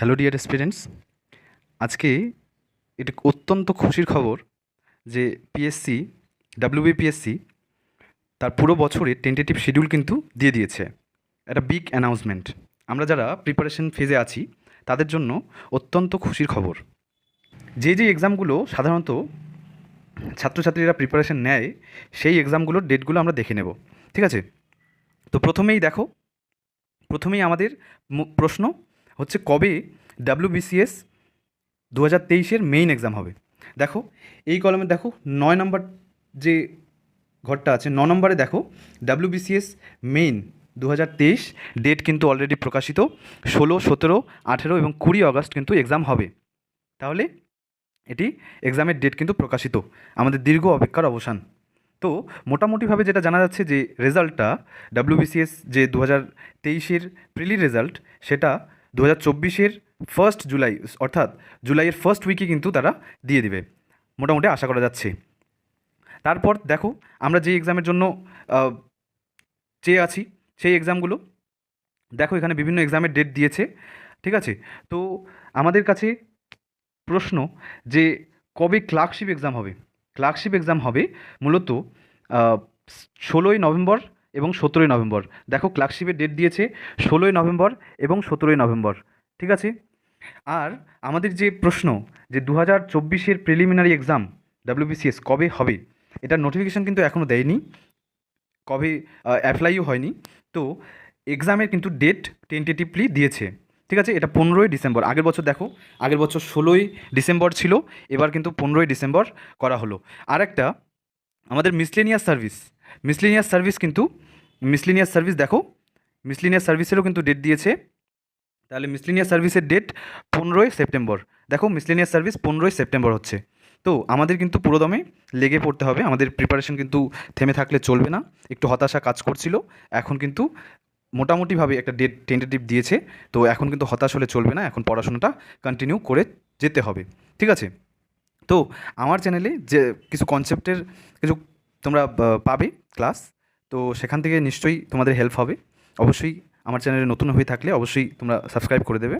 Hello dear students, আজকে এটি অত্যন্ত খুশির খবর যে পিএসসি ডাব্লিউবিপিএসসি তার পুরো বছরের টেন্টেটিভ শিডিউল কিন্তু দিয়ে দিয়েছে। একটা বিগ অ্যানাউন্সমেন্ট আমরা যারা প্রিপারেশন ফেজে আছি, তাদের জন্য অত্যন্ত খুশির খবর। যে যে এক্সামগুলো সাধারণত ছাত্রছাত্রীরা প্রিপারেশন নেয়, সেই এক্সামগুলোর ডেটগুলো আমরা দেখে নেব। ঠিক আছে? তো প্রথমেই দেখো, প্রথমেই আমাদের প্রশ্ন হচ্ছে কবে ডাব্লিউবিসিএস দু হাজার তেইশের মেইন এক্সাম হবে। দেখো, এই কলমে দেখো নয় নম্বর যে ঘরটা আছে, ন নম্বরে দেখো ডাব্লিউবিসিএস মেইন দু হাজার তেইশ ডেট কিন্তু অলরেডি প্রকাশিত, ষোলো, সতেরো, আঠেরো এবং কুড়ি আগস্ট কিন্তু এক্সাম হবে। তাহলে এটি এক্সামের ডেট কিন্তু প্রকাশিত, আমাদের দীর্ঘ অপেক্ষার অবসান। তো মোটামুটিভাবে যেটা জানা যাচ্ছে যে রেজাল্টটা ডাব্লিউবিসিএস যে দু হাজার তেইশের প্রিলি রেজাল্ট সেটা দু হাজার চব্বিশের ফার্স্ট জুলাই, অর্থাৎ জুলাইয়ের ফার্স্ট উইকে কিন্তু তারা দিয়ে দিবে। মোটামুটি আশা করা যাচ্ছে। তারপর দেখো, আমরা যে এক্সামের জন্য চেয়ে আছি, সেই এক্সামগুলো দেখো এখানে বিভিন্ন এক্সামের ডেট দিয়েছে, ঠিক আছে? তো আমাদের কাছে প্রশ্ন যে কবে ক্লার্কশিপ এক্সাম হবে? ক্লার্কশিপ এক্সাম হবে মূলত ষোলোই নভেম্বর এবং সতেরোই নভেম্বর। দেখো ক্লার্কশিপের ডেট দিয়েছে ষোলোই নভেম্বর এবং সতেরোই নভেম্বর। ঠিক আছে? আর আমাদের যে প্রশ্ন যে দু হাজার চব্বিশের প্রিলিমিনারি এক্সাম ডাব্লিউবিসিএস কবে হবে? এটার নোটিফিকেশান কিন্তু এখনও দেয়নি। কবে অ্যাপ্লাইও হয়নি। তো এক্সামের কিন্তু ডেট টেন্টেটিভলি দিয়েছে। ঠিক আছে? এটা পনেরোই ডিসেম্বর। আগের বছর দেখো, আগের বছর ষোলোই ডিসেম্বর ছিল, এবার কিন্তু পনেরোই ডিসেম্বর করা হলো। আর একটা আমাদের মিসলেনিয়াস সার্ভিস মিসলেনিয়াস সার্ভিস কিন্তু মিসলেনিয়াস সার্ভিস দেখো মিসলেনিয়াস সার্ভিসেরও কিন্তু ডেট দিয়েছে। তাহলে মিসলেনিয়াস সার্ভিসের ডেট পনেরোই সেপ্টেম্বর। দেখো মিসলেনিয়াস সার্ভিস পনেরোই সেপ্টেম্বর হচ্ছে। তো আমাদের কিন্তু পুরোদমে লেগে পড়তে হবে। আমাদের প্রিপারেশন কিন্তু থেমে থাকলে চলবে না। একটু হতাশা কাজ করছিল। এখন কিন্তু মোটামুটিভাবে একটা ডেট টেন্টেটিভ দিয়েছে। তো এখন কিন্তু হতাশ হলে চলবে না। এখন পড়াশোনাটা কন্টিনিউ করে যেতে হবে। ঠিক আছে? তো আমার চ্যানেলে যে কিছু কনসেপ্টের কিছু তোমরা পাবে। ক্লাস, তো সেখান থেকে নিশ্চয়ই তোমাদের হেল্প হবে। অবশ্যই আমার চ্যানেলে নতুন হয়ে থাকলে অবশ্যই তোমরা সাবস্ক্রাইব করে দেবে।